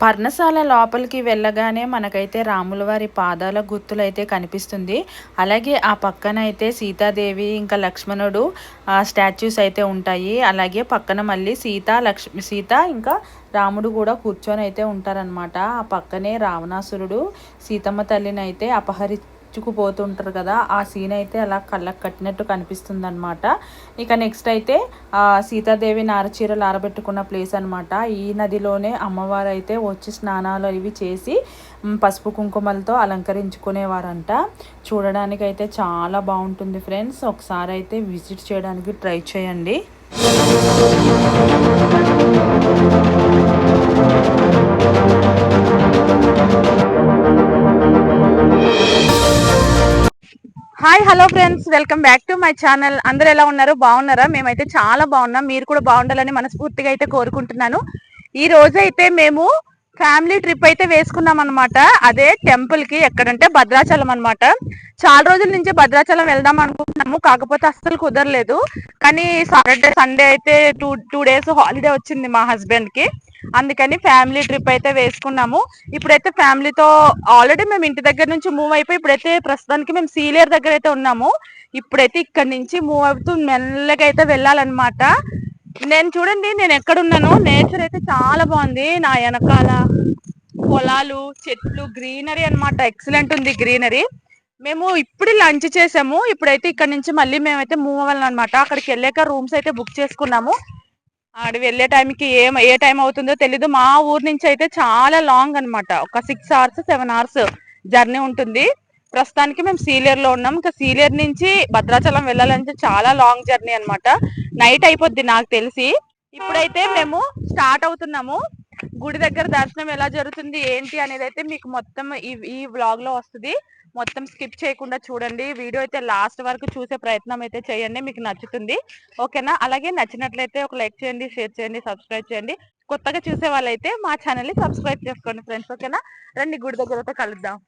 పర్ణశాల లోపలికి వెళ్ళగానే మనకైతే రాముల వారి పాదాల గుర్తులు అయితే కనిపిస్తుంది. అలాగే ఆ పక్కన అయితే సీతాదేవి ఇంకా లక్ష్మణుడు స్టాచ్యూస్ అయితే ఉంటాయి. అలాగే పక్కన మళ్ళీ సీత లక్ష్మి సీత ఇంకా రాముడు కూడా కూర్చొని అయితే ఉంటారనమాట ఆ పక్కనే రావణాసురుడు సీతమ్మ తల్లిని అయితే అపహరి పోతుంటారు కదా ఆ సీన్ అయితే అలా కళ్ళకు కట్టినట్టు కనిపిస్తుంది అనమాట ఇక నెక్స్ట్ అయితే సీతాదేవి నారచీరలు ఆరబెట్టుకున్న ప్లేస్ అనమాట ఈ నదిలోనే అమ్మవారు అయితే వచ్చి స్నానాలు ఇవి చేసి పసుపు కుంకుమలతో అలంకరించుకునేవారంట. చూడడానికి అయితే చాలా బాగుంటుంది ఫ్రెండ్స్ ఒకసారి అయితే విజిట్ చేయడానికి ట్రై చేయండి. Hi hello friends welcome back to my channel అందరు ఎలా ఉన్నారు? బాగున్నారా? మేమైతే చాలా బాగున్నాం. మీరు కూడా బాగుండాలని మనస్ఫూర్తిగా అయితే కోరుకుంటున్నాను. ఈ రోజు అయితే మేము ఫ్యామిలీ ట్రిప్ అయితే వేసుకున్నాం అనమాట అదే టెంపుల్కి ఎక్కడంటే భద్రాచలం అనమాట చాలా రోజుల నుంచి భద్రాచలం వెళ్దాం అనుకుంటున్నాము. కాకపోతే అస్సలు కుదరలేదు. కానీ సాటర్డే సండే అయితే టూ టూ డేస్ హాలిడే వచ్చింది మా హస్బెండ్కి. అందుకని ఫ్యామిలీ ట్రిప్ అయితే వేసుకున్నాము. ఇప్పుడైతే ఫ్యామిలీతో ఆల్రెడీ మేము ఇంటి దగ్గర నుంచి మూవ్ అయిపోయి ఇప్పుడైతే ప్రస్తుతానికి మేము సీలియర్ దగ్గర అయితే ఉన్నాము. ఇప్పుడైతే ఇక్కడ నుంచి మూవ్ అవుతూ మెల్లగా అయితే వెళ్ళాలన్నమాట. నేను చూడండి నేను ఎక్కడున్నాను? నేచర్ అయితే చాలా బాగుంది. నా వెనకాల పొలాలు చెట్లు గ్రీనరీ అనమాట ఎక్సలెంట్ ఉంది గ్రీనరీ. మేము ఇప్పుడు లంచ్ చేసాము. ఇప్పుడైతే ఇక్కడ నుంచి మళ్ళీ మేమైతే మూవ్ అవ్వాలన్నమాట. అక్కడికి వెళ్ళాక రూమ్స్ అయితే బుక్ చేసుకున్నాము. ఆడ వెళ్ళే టైంకి ఏ ఏ టైం అవుతుందో తెలీదు. మా ఊరు నుంచి అయితే చాలా లాంగ్ అనమాట ఒక six hours seven hours journey ఉంటుంది. ప్రస్తుతానికి మేము సీలియర్లో ఉన్నాం. ఇంకా సీలియర్ నుంచి భద్రాచలం వెళ్ళాలంటే చాలా లాంగ్ జర్నీ అనమాట నైట్ అయిపోద్ది నాకు తెలిసి. ఇప్పుడైతే మేము స్టార్ట్ అవుతున్నాము. గుడి దగ్గర దర్శనం ఎలా జరుగుతుంది ఏంటి అనేది అయితే మీకు మొత్తం ఈ ఈ బ్లాగ్లో వస్తుంది. మొత్తం స్కిప్ చేయకుండా చూడండి. వీడియో అయితే లాస్ట్ వరకు చూసే ప్రయత్నం అయితే చేయండి మీకు నచ్చుతుంది. ఓకేనా? అలాగే నచ్చినట్లయితే ఒక లైక్ చేయండి షేర్ చేయండి సబ్స్క్రైబ్ చేయండి. కొత్తగా చూసే వాళ్ళైతే మా ఛానల్ని సబ్స్క్రైబ్ చేసుకోండి ఫ్రెండ్స్ ఓకేనా? రండి గుడి దగ్గర అయితే కలుద్దాం.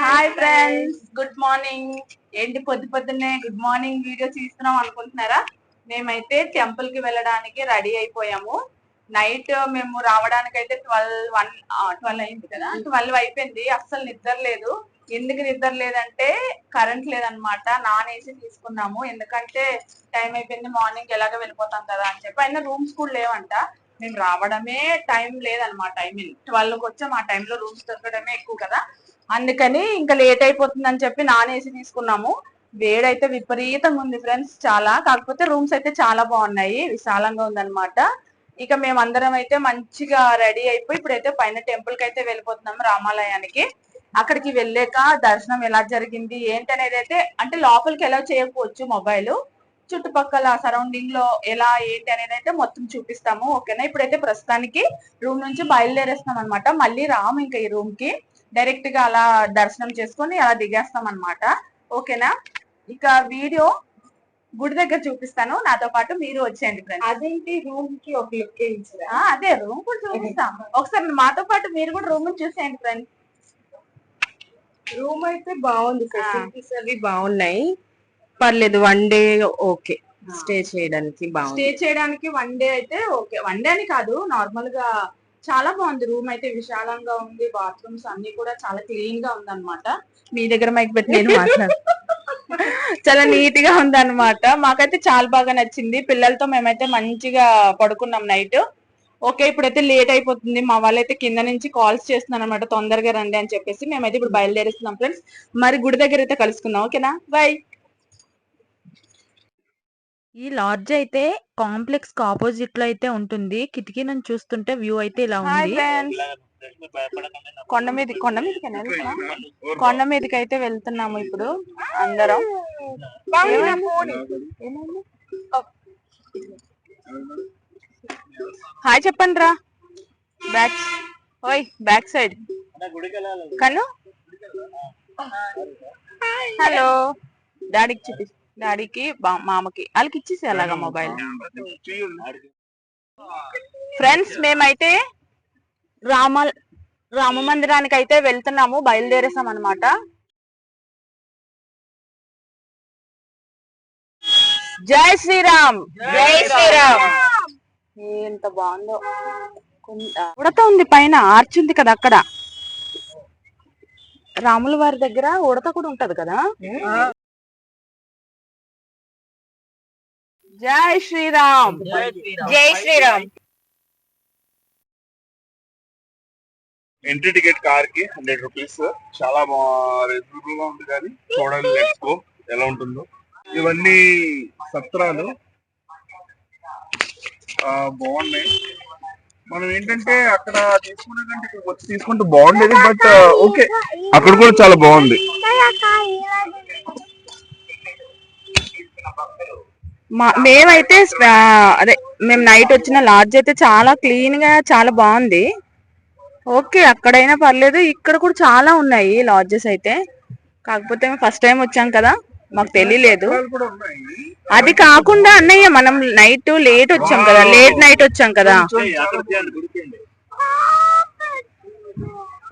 హాయ్ ఫ్రెండ్స్ గుడ్ మార్నింగ్ ఏంటి పొద్దు పొద్దున్నే గుడ్ మార్నింగ్ వీడియో తీస్తున్నాం అనుకుంటున్నారా? మేమైతే టెంపుల్కి వెళ్ళడానికి రెడీ అయిపోయాము. నైట్ మేము రావడానికి అయితే ట్వెల్వ్ వన్ ట్వెల్వ్ అయింది కదా? ట్వెల్వ్ అయిపోయింది. అస్సలు నిద్ర లేదు. ఎందుకు నిద్ర లేదంటే కరెంట్ లేదనమాట నాన్ ఏసీ తీసుకున్నాము. ఎందుకంటే టైం అయిపోయింది మార్నింగ్ ఎలాగ వెళ్ళిపోతాం కదా అని చెప్పి. అయినా రూమ్స్ కూడా లేవంట. మేము రావడమే టైం లేదనమాట ఐ మీన్ ట్వెల్వ్కి వచ్చాం. ఆ టైంలో రూమ్స్ దొరకడమే ఎక్కువ కదా. అందుకని ఇంకా లేట్ అయిపోతుందని చెప్పి నాన్ ఏసీ తీసుకున్నాము. వేడైతే విపరీతంగా ఉంది ఫ్రెండ్స్ చాలా. కాకపోతే రూమ్స్ అయితే చాలా బాగున్నాయి. విశాలంగా ఉందన్నమాట. ఇక మేము అందరం అయితే మంచిగా రెడీ అయిపోయి ఇప్పుడైతే పైన టెంపుల్కి అయితే వెళ్ళిపోతున్నాము రామాలయానికి. అక్కడికి వెళ్ళాక దర్శనం ఎలా జరిగింది ఏంటి అనేది అయితే అంటే లోపలికి ఎలా చేయకపోవచ్చు మొబైల్ చుట్టుపక్కల సరౌండింగ్లో ఎలా ఏంటి అనేది అయితే మొత్తం చూపిస్తాము. ఓకేనా? ఇప్పుడైతే ప్రస్తుతానికి రూమ్ నుంచి బయలుదేరేస్తాం అనమాట మళ్ళీ రాము ఇంకా ఈ రూమ్కి. డైరెక్ట్గా అలా దర్శనం చేసుకొని అలా దిగేస్తాం అనమాట ఓకేనా? ఇక వీడియో గుడి దగ్గర చూపిస్తాను. నాతో పాటు మీరు వచ్చేయండి ఫ్రెండ్స్ అదేంటి? రూమ్కి ఒక లుక్ అదే రూమ్ కూడా చూపిస్తాం. ఒకసారి మాతో పాటు మీరు కూడా రూమ్ చూసేయండి ఫ్రెండ్స్ రూమ్ అయితే బాగుంది ఫెసిలిటీస్ అవి బాగున్నాయి. పర్లేదు వన్ డే ఓకే. స్టే చేయడానికి బాగుంది. స్టే చేయడానికి వన్ డే అయితే ఓకే. వన్ డే అని కాదు నార్మల్గా చాలా బాగుంది. రూమ్ అయితే విశాలంగా ఉంది. బాత్రూమ్స్ అన్ని కూడా చాలా క్లీన్గా ఉంది అనమాట మీ దగ్గర మైక్ పెట్టి నేను మాట్లాడు చాలా నీట్గా ఉంది అనమాట మాకైతే చాలా బాగా నచ్చింది. పిల్లలతో మేమైతే మంచిగా పడుకున్నాం నైట్. ఓకే ఇప్పుడైతే లేట్ అయిపోతుంది. మా వాళ్ళైతే కింద నుంచి కాల్స్ చేస్తున్నాను అనమాట తొందరగా రండి అని చెప్పేసి మేమైతే ఇప్పుడు బయలుదేరేస్తున్నాం ఫ్రెండ్స్. మరి గుడి దగ్గర అయితే కలుసుకుందాం. ఓకేనా? బాయ్ ఈ లాడ్జ్ అయితే కాంప్లెక్స్కి ఆపోజిట్లో అయితే ఉంటుంది. కిటికీ నుంచి చూస్తుంటే వ్యూ అయితే ఇలా ఉంది. కొండ మీద కొండ మీదకి కొండ మీదకి అయితే వెళ్తున్నాము ఇప్పుడు అందరం. హాయ్ చెప్పండి రా బ్యాక్ ఓయ్ బ్యాక్ సైడ్. కను హలో. డాడీకి చూపి డాడీకి మామకి వాళ్ళకి ఇచ్చేసి అలాగా మొబైల్. ఫ్రెండ్స్ మేమైతే రామ రామ మందిరానికి అయితే వెళ్తున్నాము బయలుదేరేసాం అనమాట జై శ్రీరామ్! జై శ్రీరామ్! ఎంత బాగుందో. ఉడత ఉంది పైన ఆర్చ్ ఉంది కదా అక్కడ. రాముల వారి దగ్గర ఉడత కూడా ఉంటది కదా? జై శ్రీరామ్. జై శ్రీరామ్. ఎంట్రీ టికెట్ కార్కి హండ్రెడ్ రూపీస్ చాలా రీజనబుల్గా ఉంది కానీ చూడండి లెట్స్ గో ఎలా ఉంటుందో. ఇవన్నీ సత్రాలు. బాగున్నాయి. మనం ఏంటంటే అక్కడ తీసుకునే కంటే వచ్చి తీసుకుంటే బాగుండేది బట్ ఓకే. అక్కడ కూడా చాలా బాగుంది. మా మేమైతే అదే మేము నైట్ వచ్చిన లాడ్జ్ అయితే చాలా క్లీన్గా చాలా బాగుంది. ఓకే అక్కడైనా పర్లేదు ఇక్కడ కూడా చాలా ఉన్నాయి లాడ్జెస్ అయితే. కాకపోతే మేము ఫస్ట్ టైం వచ్చాం కదా మాకు తెలియలేదు అది కాకుండా అన్నయ్య మనం నైట్ లేట్ వచ్చాం కదా లేట్ నైట్ వచ్చాం కదా.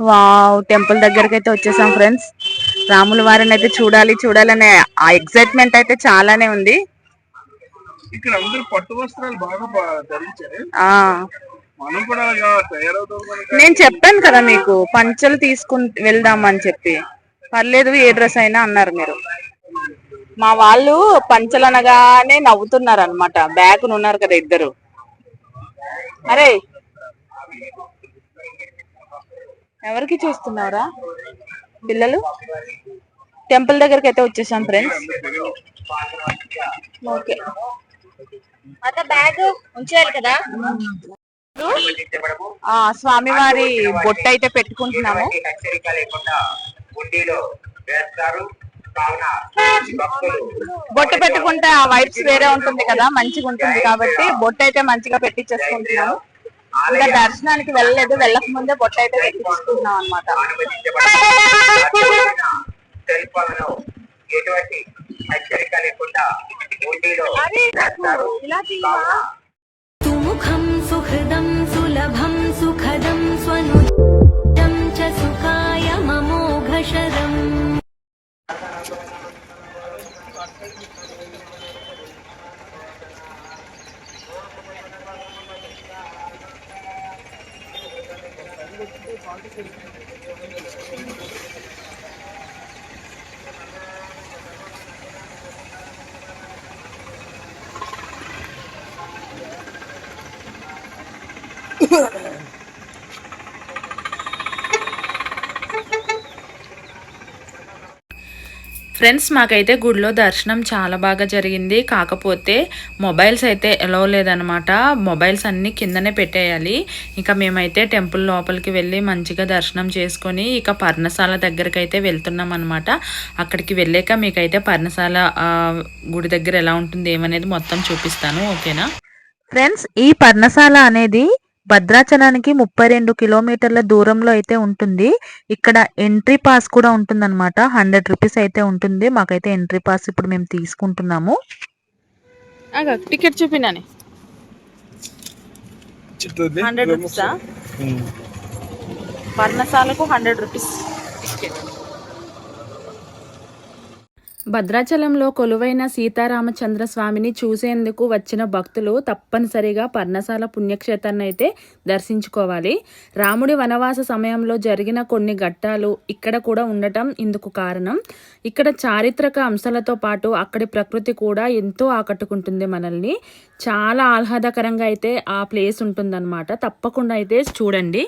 వావ్ టెంపుల్ దగ్గరికి అయితే వచ్చేసాం ఫ్రెండ్స్. రాముల వారిని అయితే చూడాలి చూడాలనే ఆ ఎక్సైట్మెంట్ అయితే చాలానే ఉంది. ఇక్కడ అందరూ పట్టు వస్త్రాలు బాగా ధరించారు. మనం కూడా తయారవుతాం నేను చెప్పాను కదా మీకు పంచలు తీసుకుని వెళ్దాం అని చెప్పి. పర్లేదు ఏ డ్రెస్ అయినా అన్నారు మీరు. మా వాళ్ళు పంచలు అనగానే నవ్వుతున్నారు అనమాట బ్యాగ్ ఉన్నారు కదా ఇద్దరు. అరే! ఎవరికి చూస్తున్నావురా? పిల్లలు? టెంపుల్ దగ్గరికి అయితే వచ్చేసాం ఫ్రెండ్స్. ఓకే. బ్యాగ్ ఉంచారు కదా. ఆ స్వామివారి బొట్టు అయితే పెట్టుకుంటున్నాము. బొట్టు పెట్టుకుంటే ఆ వైబ్స్ వేరే ఉంటుంది కదా మంచిగా ఉంటుంది కాబట్టి బొట్టు అయితే మంచిగా పెట్టించేసుకుంటున్నాము ఇంకా దర్శనానికి వెళ్ళలేదు వెళ్ళక ముందే బొట్టు అయితే పెట్టించుకుంటున్నాం అనమాట ఎటువంటి హెచ్చరిక లేకుండా अरे सुमुखम हाँ। सुखदम सुलभम सुखदम स्वनुजम च सुखाय Thank you. ఫ్రెండ్స్ మాకైతే గుడిలో దర్శనం చాలా బాగా జరిగింది. కాకపోతే మొబైల్స్ అయితే ఎలవ్ లేదనమాట మొబైల్స్ అన్నీ కిందనే పెట్టేయాలి. ఇంకా మేమైతే టెంపుల్ లోపలికి వెళ్ళి మంచిగా దర్శనం చేసుకొని ఇక పర్ణశాల దగ్గరికి అయితే వెళ్తున్నాం అనమాట అక్కడికి వెళ్ళాక మీకైతే పర్ణశాల గుడి దగ్గర ఎలా ఉంటుంది ఏమనేది మొత్తం చూపిస్తాను. ఓకేనా? ఫ్రెండ్స్ ఈ పర్ణశాల అనేది భద్రాచలానికి ముప్పై రెండు కిలోమీటర్ల దూరంలో అయితే ఉంటుంది. ఇక్కడ ఎంట్రీ పాస్ కూడా ఉంటుందన్నమాట. హండ్రెడ్ రూపీస్ అయితే ఉంటుంది. మాకైతే ఎంట్రీ పాస్ ఇప్పుడు మేము తీసుకుంటున్నాము. టికెట్ చూపినాని. హండ్రెడ్ రూపీసా పర్ణశాలకు హండ్రెడ్ రూపీస్ భద్రాచలంలో కొలువైన సీతారామచంద్ర స్వామిని చూసేందుకు వచ్చిన భక్తులు తప్పనిసరిగా పర్ణశాల పుణ్యక్షేత్రాన్ని అయితే దర్శించుకోవాలి. రాముడి వనవాస సమయంలో జరిగిన కొన్ని ఘట్టాలు ఇక్కడ కూడా ఉండటం ఇందుకు కారణం. ఇక్కడ చారిత్రక అంశాలతో పాటు అక్కడి ప్రకృతి కూడా ఎంతో ఆకట్టుకుంటుంది మనల్ని. చాలా ఆహ్లాదకరంగా అయితే ఆ ప్లేస్ ఉంటుందన్నమాట. తప్పకుండా అయితే చూడండి.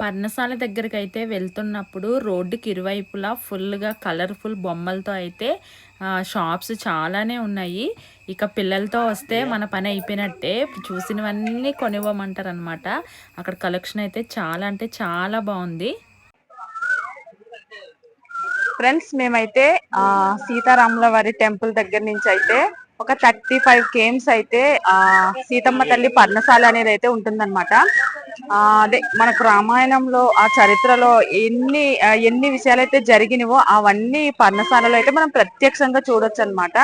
పర్ణశాల దగ్గరికి అయితే వెళ్తున్నప్పుడు రోడ్డుకి ఇరువైపులా ఫుల్గా కలర్ఫుల్ బొమ్మలతో అయితే షాప్స్ చాలానే ఉన్నాయి. ఇక పిల్లలతో వస్తే మన పని అయిపోయినట్టే చూసినవన్నీ కొనివ్వమంటారు అనమాట అక్కడ కలెక్షన్ అయితే చాలా అంటే చాలా బాగుంది. ఫ్రెండ్స్ మేమైతే సీతారాముల వారి టెంపుల్ దగ్గర నుంచి అయితే ఒక థర్టీ ఫైవ్ కేమ్స్ అయితే ఆ సీతమ్మ తల్లి పర్ణశాల అనేది అయితే ఉంటుందన్నమాట అదే మనకు రామాయణంలో ఆ చరిత్రలో ఎన్ని ఎన్ని విషయాలు అయితే జరిగినవో అవన్నీ పర్ణశాలలో అయితే మనం ప్రత్యక్షంగా చూడొచ్చు అనమాట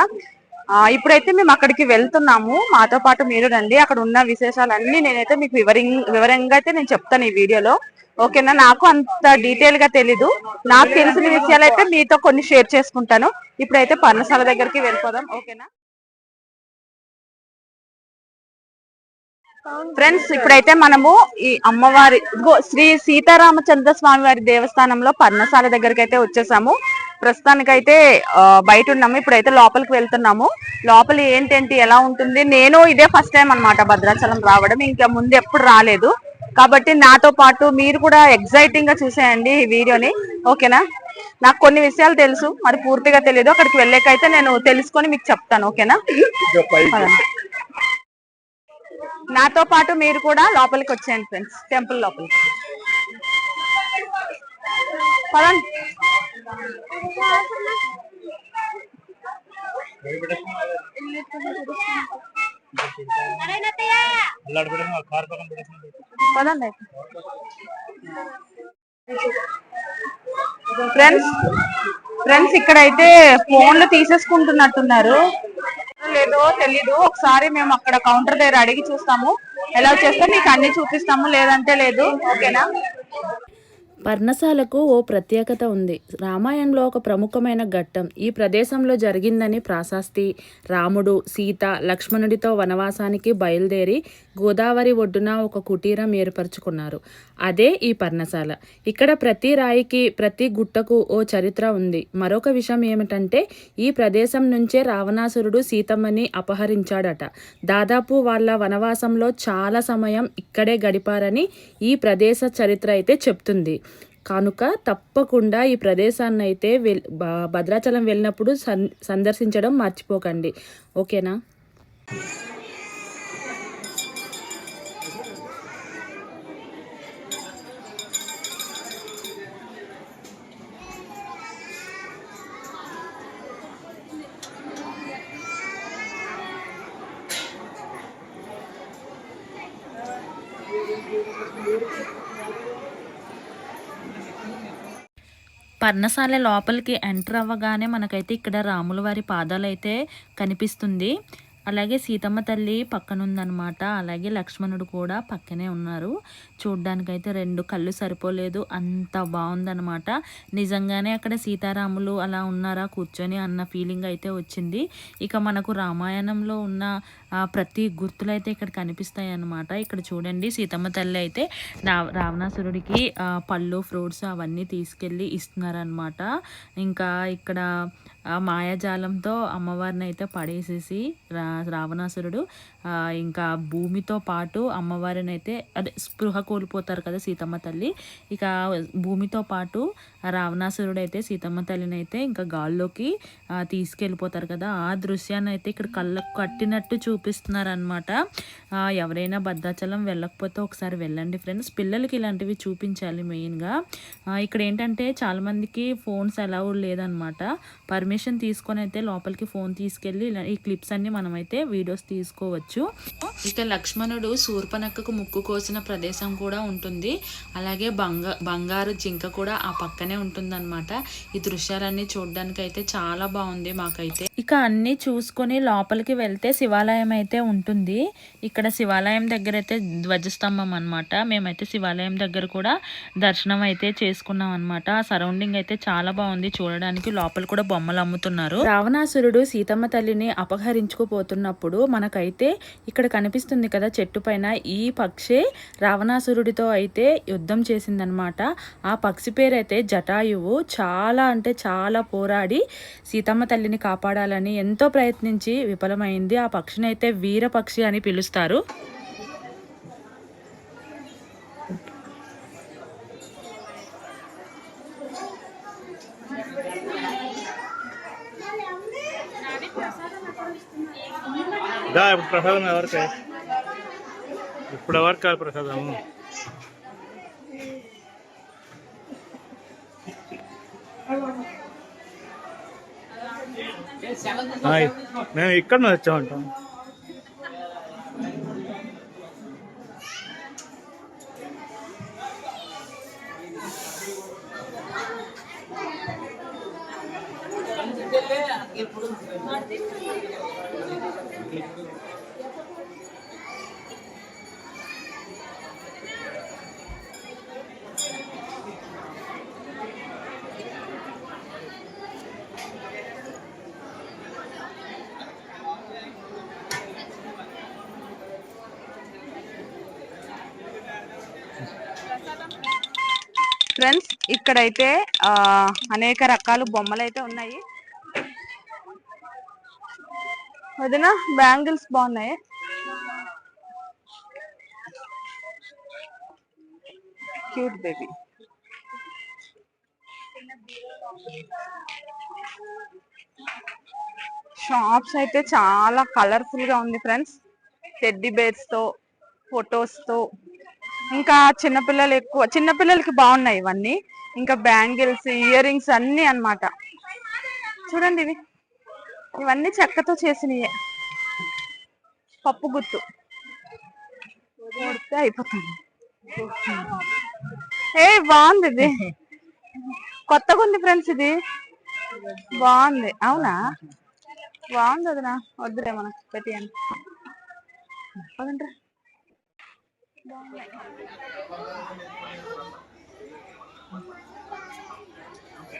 ఇప్పుడైతే మేము అక్కడికి వెళ్తున్నాము. మాతో పాటు మీరు రండి. అక్కడ ఉన్న విశేషాలన్నీ నేనైతే మీకు వివరింగ్ వివరంగా అయితే నేను చెప్తాను ఈ వీడియోలో. ఓకేనా? నాకు అంత డీటెయిల్గా తెలీదు. నాకు తెలిసిన విషయాలు అయితే మీతో కొన్ని షేర్ చేసుకుంటాను. ఇప్పుడైతే పర్ణశాల దగ్గరికి వెళ్ళిపోదాం. ఓకేనా? ఫ్రెండ్స్ ఇప్పుడైతే మనము ఈ అమ్మవారి శ్రీ సీతారామచంద్ర స్వామి వారి దేవస్థానంలో పర్ణశాల దగ్గరికి అయితే వచ్చేసాము. ప్రస్తుతానికైతే బయట ఉన్నాము. ఇప్పుడైతే లోపలికి వెళ్తున్నాము. లోపల ఏంటంటే ఎలా ఉంటుంది? నేను ఇదే ఫస్ట్ టైం అన్నమాట భద్రాచలం రావడం. ఇంకా ముందు ఎప్పుడు రాలేదు. కాబట్టి నాతో పాటు మీరు కూడా ఎగ్జైటింగ్గా చూసేయండి ఈ వీడియోని. ఓకేనా? నాకు కొన్ని విషయాలు తెలుసు. మరి పూర్తిగా తెలియదు అక్కడికి వెళ్ళాకైతే నేను తెలుసుకొని మీకు చెప్తాను. ఓకేనా. నాతో పాటు మీరు కూడా లోపలికి వచ్చేయండి ఫ్రెండ్స్. టెంపుల్ లోపలికి. పదండి. పదండి ఫ్రెండ్స్ ఫ్రెండ్స్ ఇక్కడైతే ఫోన్లు తీసేసుకుంటున్నట్టున్నారు. లేదో తెలీదు. ఒకసారి మేము అక్కడ కౌంటర్ దగ్గర అడిగి చూస్తాము. ఎలా చేస్తే మీకు అన్ని చూపిస్తాము. లేదంటే లేదు. ఓకేనా? పర్ణశాలకు ఓ ప్రత్యేకత ఉంది. రామాయణంలో ఒక ప్రముఖమైన ఘట్టం. ఈ ప్రదేశంలో జరిగిందని ప్రాశాస్తి రాముడు సీత లక్ష్మణుడితో వనవాసానికి బయలుదేరి గోదావరి ఒడ్డున ఒక కుటీరం ఏర్పరచుకున్నారు. అదే ఈ పర్ణశాల. ఇక్కడ ప్రతి రాయికి ప్రతి గుట్టకు ఓ చరిత్ర ఉంది. మరొక విషయం ఏమిటంటే ఈ ప్రదేశం నుంచే రావణాసురుడు సీతమ్మని అపహరించాడట. దాదాపు వాళ్ళ వనవాసంలో చాలా సమయం ఇక్కడే గడిపారని ఈ ప్రదేశ చరిత్ర అయితే చెప్తుంది. కనుక తప్పకుండా ఈ ప్రదేశాన్ని అయితే వెల్ భద్రాచలం వెళ్ళినప్పుడు సన్ సందర్శించడం మర్చిపోకండి. ఓకేనా? పర్ణశాల లోపలికి ఎంటర్ అవ్వగానే మనకైతే ఇక్కడ రాముల వారి పాదాలు అయితే కనిపిస్తుంది. అలాగే సీతమ్మ తల్లి పక్కన అలాగే లక్ష్మణుడు కూడా పక్కనే ఉన్నారు. చూడ్డానికైతే రెండు కళ్ళు సరిపోలేదు. అంత బాగుందనమాట నిజంగానే అక్కడ సీతారాములు అలా ఉన్నారా కూర్చొని అన్న ఫీలింగ్ అయితే వచ్చింది. ఇక మనకు రామాయణంలో ఉన్న ప్రతి గుర్తులు అయితే ఇక్కడ కనిపిస్తాయి అన్నమాట ఇక్కడ చూడండి సీతమ్మ తల్లి అయితే రావణాసురుడికి పళ్ళు ఫ్రూట్స్ అవన్నీ తీసుకెళ్ళి ఇస్తున్నారనమాట ఇంకా ఇక్కడ మాయాజాలంతో అమ్మవారిని అయితే పడేసేసి రా రావణాసురుడు ఇంకా భూమితో పాటు అమ్మవారిని అయితే అదే స్పృహ కోల్పోతారు కదా సీతమ్మ తల్లి. ఇక భూమితో పాటు రావణాసురుడు అయితే సీతమ్మ తల్లిని అయితే ఇంకా గాల్లోకి తీసుకెళ్ళిపోతారు కదా. ఆ దృశ్యాన్ని అయితే ఇక్కడ కళ్ళకు కట్టినట్టు చూపిస్తున్నారు అనమాట ఎవరైనా భద్రాచలం వెళ్ళకపోతే ఒకసారి వెళ్ళండి ఫ్రెండ్స్. పిల్లలకి ఇలాంటివి చూపించాలి మెయిన్గా. ఇక్కడ ఏంటంటే చాలామందికి ఫోన్స్ అలౌడ్ లేదనమాట పర్మిషన్ తీసుకొని అయితే లోపలికి ఫోన్ తీసుకెళ్ళి ఈ క్లిప్స్ అన్నీ మనమైతే వీడియోస్ తీసుకోవచ్చు. ఇక లక్ష్మణుడు శూర్పనక్కకు ముక్కు కోసిన ప్రదేశం కూడా ఉంటుంది. అలాగే బంగ బంగారు జింక కూడా ఆ పక్కనే ఉంటుందన్నమాట. ఈ దృశ్యాలన్నీ చూడడానికి అయితే చాలా బాగుంది మాకైతే. ఇక అన్ని చూసుకొని లోపలికి వెళ్తే శివాలయం అయితే ఉంటుంది. ఇక్కడ శివాలయం దగ్గర అయితే ధ్వజస్తంభం అన్నమాట. మేమైతే శివాలయం దగ్గర కూడా దర్శనం అయితే చేసుకున్నాం అనమాట ఆ సరౌండింగ్ అయితే చాలా బాగుంది చూడడానికి. లోపల కూడా బొమ్మలు అమ్ముతున్నారు. రావణాసురుడు సీతమ్మ తల్లిని అపహరించుకుపోతున్నప్పుడు మనకైతే ఇక్కడ కనిపిస్తుంది కదా చెట్టు పైన ఈ పక్షే రావణాసురుడితో అయితే యుద్ధం చేసిందనమాట ఆ పక్షి పేరైతే జటాయువు. చాలా అంటే చాలా పోరాడి సీతమ్మ తల్లిని కాపాడాలని ఎంతో ప్రయత్నించి విఫలమైంది. ఆ పక్షిని అయితే వీరపక్షి అని పిలుస్తారు. దా ఇప్పుడు ప్రసాదం ఎవరికి ఇప్పుడు ఎవరికి కాదు ప్రసాదము హాయ్. మేము ఇక్కడ నుంచి వచ్చామంటాం ఫ్రెండ్స్ ఇక్కడైతే ఆ అనేక రకాల బొమ్మలు అయితే ఉన్నాయి. వదిన బ్యాంగిల్స్ బాగున్నాయి? Cute baby. షాప్స్ అయితే చాలా కలర్ఫుల్గా ఉంది ఫ్రెండ్స్. టెడ్డీ బేర్స్తో ఫొటోస్తో ఇంకా చిన్నపిల్లలు ఎక్కువ చిన్నపిల్లలకి బాగున్నాయి ఇవన్నీ. ఇంకా బ్యాంగిల్స్ ఇయర్ రింగ్స్ అన్ని అన్నమాట. చూడండి ఇవి. ఇవన్నీ చెక్కతో చేసినయే. పప్పు గుత్తు. కొడితే అయిపోతుంది. ఏ బాగుంది ఇది. కొత్తగా ఉంది ఫ్రెండ్స్ ఇది. బాగుంది. అవునా? బాగుంది వదినా. వద్దులే మనకు పెట్టియండి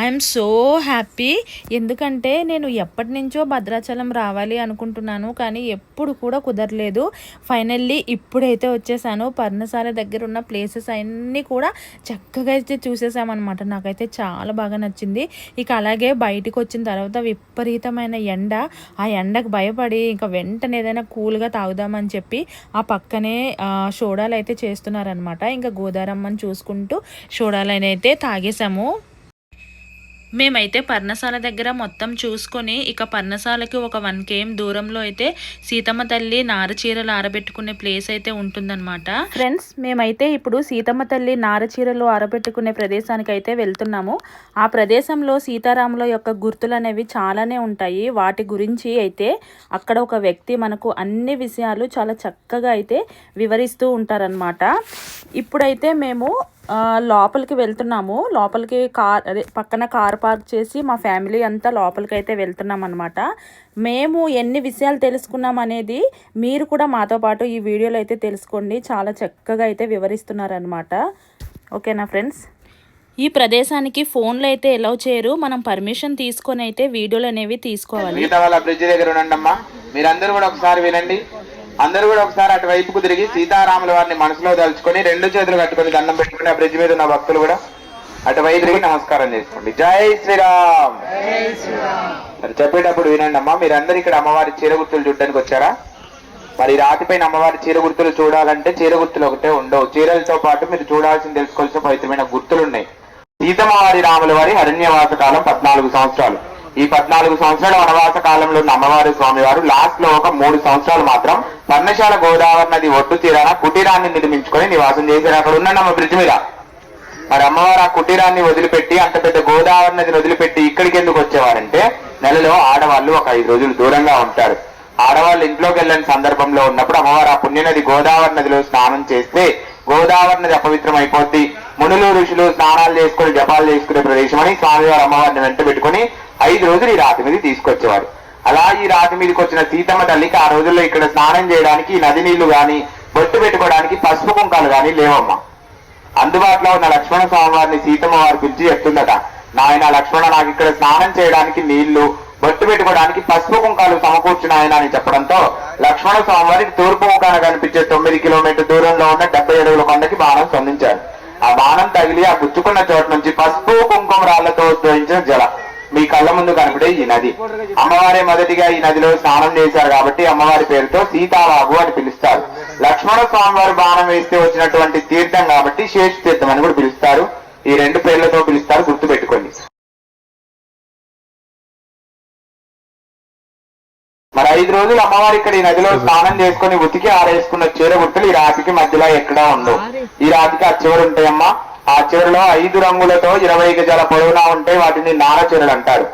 ఐఎమ్ సో హ్యాపీ. ఎందుకంటే నేను ఎప్పటి నుంచో భద్రాచలం రావాలి అనుకుంటున్నాను కానీ ఎప్పుడు కూడా కుదరలేదు. ఫైనల్లీ ఇప్పుడైతే వచ్చేసాను. పర్ణశాల దగ్గర ఉన్న ప్లేసెస్ అన్నీ కూడా చక్కగా అయితే చూసేసామన్నమాట. నాకైతే చాలా బాగా నచ్చింది. ఇక అలాగే బయటకు వచ్చిన తర్వాత విపరీతమైన ఎండ. ఆ ఎండకు భయపడి ఇంకా వెంటనే ఏదైనా కూల్గా తాగుదామని చెప్పి ఆ పక్కనే షోడాలు అయితే చేస్తున్నారనమాట ఇంకా గోదారమ్మని చూసుకుంటూ షోడాలని అయితే తాగేసాము. మేమైతే పర్ణశాల దగ్గర మొత్తం చూసుకొని ఇక పర్ణశాలకి ఒక వన్ కేఎం దూరంలో అయితే సీతమ్మ తల్లి నార చీరలు ఆరబెట్టుకునే ప్లేస్ అయితే ఉంటుందన్నమాట. ఫ్రెండ్స్ మేమైతే ఇప్పుడు సీతమ్మ తల్లి నార చీరలు ఆరబెట్టుకునే ప్రదేశానికి అయితే వెళ్తున్నాము. ఆ ప్రదేశంలో సీతారాముల యొక్క గుర్తులు అనేవి చాలానే ఉంటాయి. వాటి గురించి అయితే అక్కడ ఒక వ్యక్తి మనకు అన్ని విషయాలు చాలా చక్కగా అయితే వివరిస్తూ ఉంటారనమాట ఇప్పుడైతే మేము లోపలికి వెళ్తున్నాము. లోపలికి కార్ అదే పక్కన కార్ పార్క్ చేసి మా ఫ్యామిలీ అంతా లోపలికి అయితే వెళ్తున్నాం అనమాట మేము ఎన్ని విషయాలు తెలుసుకున్నాం అనేది మీరు కూడా మాతో పాటు ఈ వీడియోలో అయితే తెలుసుకోండి. చాలా చక్కగా అయితే వివరిస్తున్నారనమాట ఓకేనా ఫ్రెండ్స్? ఈ ప్రదేశానికి ఫోన్లు అయితే ఎలవ్ చేయరు. మనం పర్మిషన్ తీసుకొని అయితే వీడియోలు అనేవి తీసుకోవాలి. మిగతా వాళ్ళ బ్రిడ్జ్ దగ్గర ఉండండి అమ్మా మీరందరూ కూడా ఒకసారి వినండి. అందరూ కూడా ఒకసారి అటువైపుకు తిరిగి సీతారాముల వారిని మనసులో దలుచుకొని రెండు చేతులు కట్టుకొని దండం పెట్టుకుని ఆ బ్రిడ్జ్ మీద ఉన్న భక్తులు కూడా అటువైపు తిరిగి నమస్కారం చేసుకోండి. జై శ్రీరామ్. మరి చెప్పేటప్పుడు వినండి అమ్మా మీరందరూ ఇక్కడ అమ్మవారి చీర గుర్తులు చూడడానికి వచ్చారా? మరి రాతిపైన అమ్మవారి చీర గుర్తులు చూడాలంటే చీర గుర్తులు ఒకటే ఉండవు. చీరలతో పాటు మీరు చూడాల్సిన తెలుసుకోవాల్సిన పవిత్రమైన గుర్తులు ఉన్నాయి. సీతమ్మవారి రాముల వారి అరణ్యవాస కాలం పద్నాలుగు సంవత్సరాలు. ఈ పద్నాలుగు సంవత్సరాల వనవాస కాలంలో ఉన్న అమ్మవారి స్వామివారు లాస్ట్లో ఒక మూడు సంవత్సరాలు మాత్రం పర్ణశాల గోదావరి నది ఒట్టు తీరాన కుటీరాన్ని నిర్మించుకొని నివాసం చేశారు. అక్కడ ఉన్న అమ్మ బ్రిడ్జ్ మీద. మరి అమ్మవారు ఆ కుటీరాన్ని వదిలిపెట్టి అంత పెద్ద గోదావరి నదిని వదిలిపెట్టి ఇక్కడికి ఎందుకు వచ్చేవారంటే నెలలో ఆడవాళ్ళు ఒక ఐదు రోజులు దూరంగా ఉంటారు. ఆడవాళ్ళు ఇంట్లోకి వెళ్ళని సందర్భంలో ఉన్నప్పుడు అమ్మవారు ఆ పుణ్యనది గోదావరి నదిలో స్నానం చేస్తే గోదావరి నది అపవిత్రం అయిపోద్ది మునులు ఋషులు స్నానాలు చేసుకుని జపాలు చేసుకునే ప్రదేశం అని స్వామివారు అమ్మవారిని వెంట పెట్టుకుని ఐదు రోజులు ఈ రాతి మీద తీసుకొచ్చేవారు అలా ఈ రాతి మీదకి వచ్చిన సీతమ్మ తల్లికి ఆ రోజుల్లో ఇక్కడ స్నానం చేయడానికి నది నీళ్ళు గాని బొట్టు పెట్టుకోవడానికి పసుపు కుంకాలు గాని లేవమ్మా. అందుబాటులో ఉన్న లక్ష్మణ స్వామి వారిని సీతమ్మ వారు పిలిచి చెప్తుందట నాయన లక్ష్మణ నాకు ఇక్కడ స్నానం చేయడానికి నీళ్ళు బొట్టు పెట్టుకోవడానికి పసుపు కుంకాలు సమకూర్చిన ఆయన అని చెప్పడంతో లక్ష్మణ స్వామి వారికి తూర్పు ముఖాన కనిపించే తొమ్మిది కిలోమీటర్ దూరంలో ఉన్న డెబ్బై అడుగుల కొండకి బాణం స్పందించారు. ఆ బాణం తగిలి ఆ గుచ్చుకున్న చోటు నుంచి పసుపు కుంకుమ రాళ్ళతో ఉద్భవించిన జల. మీ కళ్ళ ముందు కనపడే ఈ నది. అమ్మవారే మొదటిగా ఈ నదిలో స్నానం చేశారు కాబట్టి అమ్మవారి పేరుతో సీతావాగు అని పిలుస్తారు. లక్ష్మణ స్వామి వారు బాణం వేస్తే వచ్చినటువంటి తీర్థం కాబట్టి శేష తీర్థం అని కూడా పిలుస్తారు. ఈ రెండు పేర్లతో పిలుస్తారు గుర్తు పెట్టుకోండి మరి ఐదు రోజులు అమ్మవారు ఇక్కడ ఈ నదిలో స్నానం చేసుకుని ఉతికి ఆరేసుకున్న చీర గుర్తులు ఈ రాతికి మధ్యలో ఎక్కడా ఉండవు. ఈ రాతికి ఆ చివరు ఉంటాయమ్మా ఆ చెరులో ఐదు రంగులతో ఇరవై గజాల పొడవునా ఉంటే వాటిని నార అంటారు.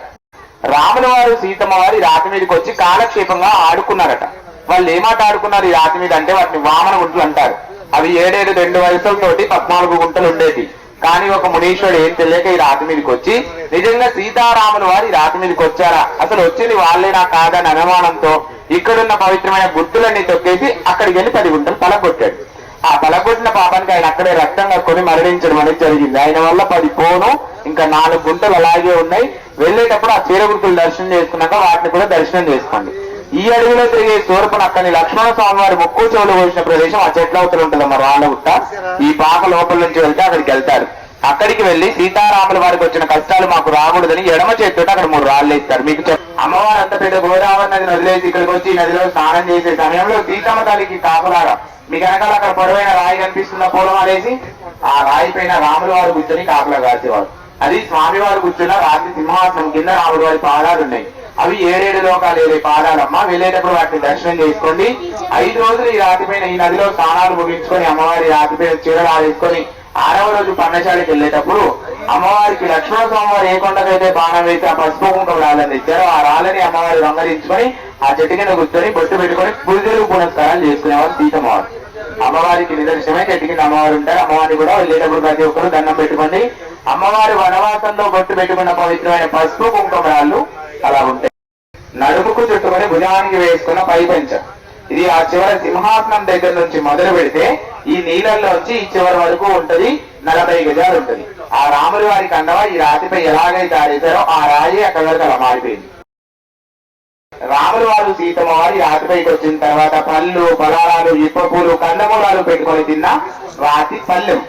రాముల వారు సీతమ్మ వారి రాతి మీదకి వచ్చి కాలక్షేపంగా ఆడుకున్నారట. వాళ్ళు ఏమాట ఆడుకున్నారు ఈ రాతి మీద అంటే వాటిని వామన గుంటలు అంటారు. అవి ఏడేడు రెండు వయసులతోటి పద్నాలుగు గుంటలు ఉండేది కానీ ఒక మునీశ్వరుడు ఏం తెలియక ఈ రాతి మీదకి వచ్చి నిజంగా సీతారాముల వారి రాతి మీదకి వచ్చారా? అసలు వచ్చింది వాళ్ళేనా కాదని అనుమానంతో ఇక్కడున్న పవిత్రమైన గుర్తులన్నీ తొక్కేసి అక్కడికి వెళ్ళి పది గుంటలు తలగొట్టాడు ఆ పలగొట్టిన పాపానికి ఆయన అక్కడే రక్తం కట్టుకొని మరణించడం అనేది జరిగింది. ఆయన వల్ల పది పోను ఇంకా నాలుగు గుంటలు అలాగే ఉన్నాయి. వెళ్ళేటప్పుడు ఆ చీరగుడుకులు దర్శనం చేసుకున్నాక వాటిని కూడా దర్శనం చేసుకోండి. ఈ అడవిలో తిరిగే సూరపనక్కని లక్ష్మణ స్వామి వారి ముక్కు చెవులు పోసిన ప్రదేశం ఆ చెట్ల అవతల ఉంటుందమ్మ రాళ్ళగుట్ట. ఈ పాక లోపల నుంచి వెళ్తే అక్కడికి వెళ్తారు. అక్కడికి వెళ్ళి సీతారాముల వారికి వచ్చిన కష్టాలు మాకు రాకూడదని ఎడమ చేతితో అక్కడ మూడు రాళ్ళు వేస్తారు. మీకు అమ్మవారు అంత పెద్ద గోదావరి నదిని వదిలేసి ఇక్కడికి వచ్చి ఈ నదిలో స్నానం చేసే సమయంలో సీతమ్మ తల్లికి కాపలాగా మీకు వెనకాల అక్కడ పొడవైన రాయి కనిపిస్తున్న పూలం అనేసి ఆ రాయి పైన రాముల వారు కూర్చొని కాపలా కాసేవారు అది స్వామి వారు కూర్చున్న రాత్రి సింహాసనం కింద రాముల వారి పాదాలు ఉన్నాయి. అవి ఏడేడు లోకాలు ఏడే పాదాలమ్మా. వెళ్ళేటప్పుడు వాటిని దర్శనం చేసుకోండి. ఐదు రోజులు ఈ రాతి పైన ఈ నదిలో స్నానాలు ముగించుకొని అమ్మవారి రాతి పైన చీరలు ఆడేసుకొని ఆరవ రోజు పన్నశాలకి వెళ్ళేటప్పుడు అమ్మవారికి లక్ష్మణ స్వామివారు ఏ కొండకైతే బాణం వేసి ఆ పసుపు కుంకుమ రాళ్ళని ఇచ్చారో ఆ రాళ్ళని అమ్మవారి రంగరించుకొని ఆ చెట్టు కింద కూర్చొని బొట్టు పెట్టుకొని పూజలు పునస్కారాలు చేసుకునేవారు సీతమ్మవారు అమ్మవారికి నిదర్శనమే. చెట్టు అమ్మవారు ఉంటారు. అమ్మవారిని కూడా వెళ్ళేటప్పుడు ప్రతి ఒక్కరు దండం పెట్టుకోండి. అమ్మవారి వనవాసంలో బొట్టు పెట్టుకున్న పవిత్రమైన పసుపు కుంకుమ రాళ్ళు అలా ఉంటాయి. నడుముకు చుట్టుకొని భుజానికి వేసుకున్న పై పంచ. ఇది ఆ చివరి సింహాసనం దగ్గర నుంచి మొదలు పెడితే ఈ నీళ్ళల్లోంచి ఈ చివరి వరకు ఉంటది. నలభై గజాలు ఉంటది. ఆ రాముడి వారి కండవ ఈ రాతిపై ఎలాగైతే ఆడేశారో ఆ రాయి అక్కడ వరకు అలా మారిపోయింది. రాములు వారు సీతమ్మ వారి రాతిపైకి వచ్చిన తర్వాత పళ్ళు బలారాలు ఇప్పపూలు కందమూలాలు పెట్టుకొని తిన్న రాతి పల్లెం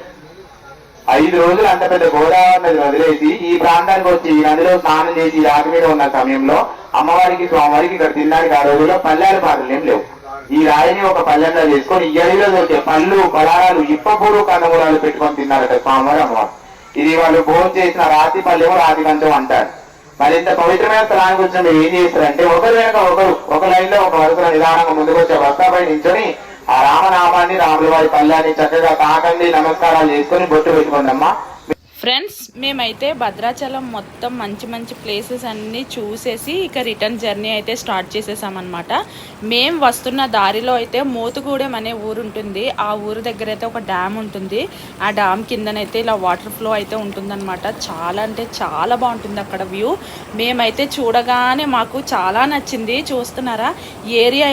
ఐదు రోజులు అంత పెద్ద గోదావరి నది వదిలేసి ఈ ప్రాంతానికి వచ్చి ఈ నదిలో స్నానం చేసి రాతి మీద ఉన్న సమయంలో అమ్మవారికి స్వామివారికి ఇక్కడ తినడానికి ఆ రోజుల్లో పల్లెలు పాటలు ఏం లేవు. ఈ రాయిని ఒక పల్లెంలో చేసుకొని ఈ అడవిలో దొరికే పళ్ళు బలారాలు ఇప్పపూలు కందమూలాలు పెట్టుకొని తిన్నారట స్వామివారి అమ్మవారు. ఇది వాళ్ళు భోజనం చేసిన రాతి పల్లెము రాతి కంచం అంటారు. మరి ఇంత పవిత్రమైన స్థలానికి వచ్చిన మీరు ఏం చేస్తారంటే ఒకరు వెనక ఒకరు ఒక లైన్లో ఒక వరుసలో నిదానంగా ముందుకు వచ్చే నించొని ఆ రామనామాన్ని రాముల వారి పల్లాన్ని చక్కగా తాకండి నమస్కారాలు చేసుకొని బొట్టు పెట్టుకోండి అమ్మా ఫ్రెండ్స్ మేమైతే భద్రాచలం మొత్తం మంచి మంచి ప్లేసెస్ అన్నీ చూసేసి ఇక రిటర్న్ జర్నీ అయితే స్టార్ట్ చేసేసామన్నమాట. మేము వస్తున్న దారిలో అయితే మోతుగూడెం అనే ఊరు ఉంటుంది. ఆ ఊరు దగ్గర అయితే ఒక డ్యామ్ ఉంటుంది. ఆ డ్యామ్ కిందనైతే ఇలా వాటర్ ఫ్లో అయితే ఉంటుందన్నమాట. చాలా అంటే చాలా బాగుంటుంది అక్కడ వ్యూ మేమైతే చూడగానే మాకు చాలా నచ్చింది. చూస్తున్నారా? ఏరియా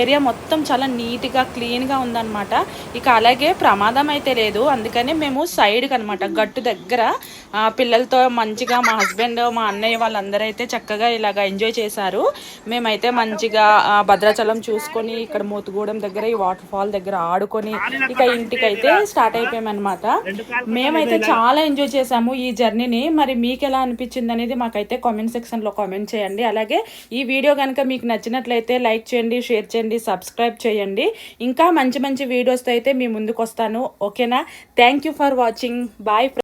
ఏరియా మొత్తం చాలా నీట్గా క్లీన్గా ఉందన్నమాట. ఇక అలాగే ప్రమాదం అయితే లేదు. అందుకని మేము సైడ్కి అనమాట గట్టు దగ్గర దగ్గర పిల్లలతో మంచిగా మా హస్బెండ్ మా అన్నయ్య వాళ్ళందరూ అయితే చక్కగా ఇలాగ ఎంజాయ్ చేశారు. మేమైతే మంచిగా భద్రాచలం చూసుకొని ఇక్కడ మోతుగూడెం దగ్గర ఈ వాటర్ ఫాల్ దగ్గర ఆడుకొని ఇక ఇంటికైతే స్టార్ట్ అయిపోయామన్నమాట. మేమైతే చాలా ఎంజాయ్ చేసాము ఈ జర్నీని. మరి మీకు ఎలా అనిపించింది అనేది మాకైతే కామెంట్ సెక్షన్లో కామెంట్ చేయండి. అలాగే ఈ వీడియో కనుక మీకు నచ్చినట్లయితే లైక్ చేయండి షేర్ చేయండి సబ్స్క్రైబ్ చేయండి. ఇంకా మంచి మంచి వీడియోస్తో అయితే మీ ముందుకు వస్తాను ఓకేనా? Thank you for watching. Bye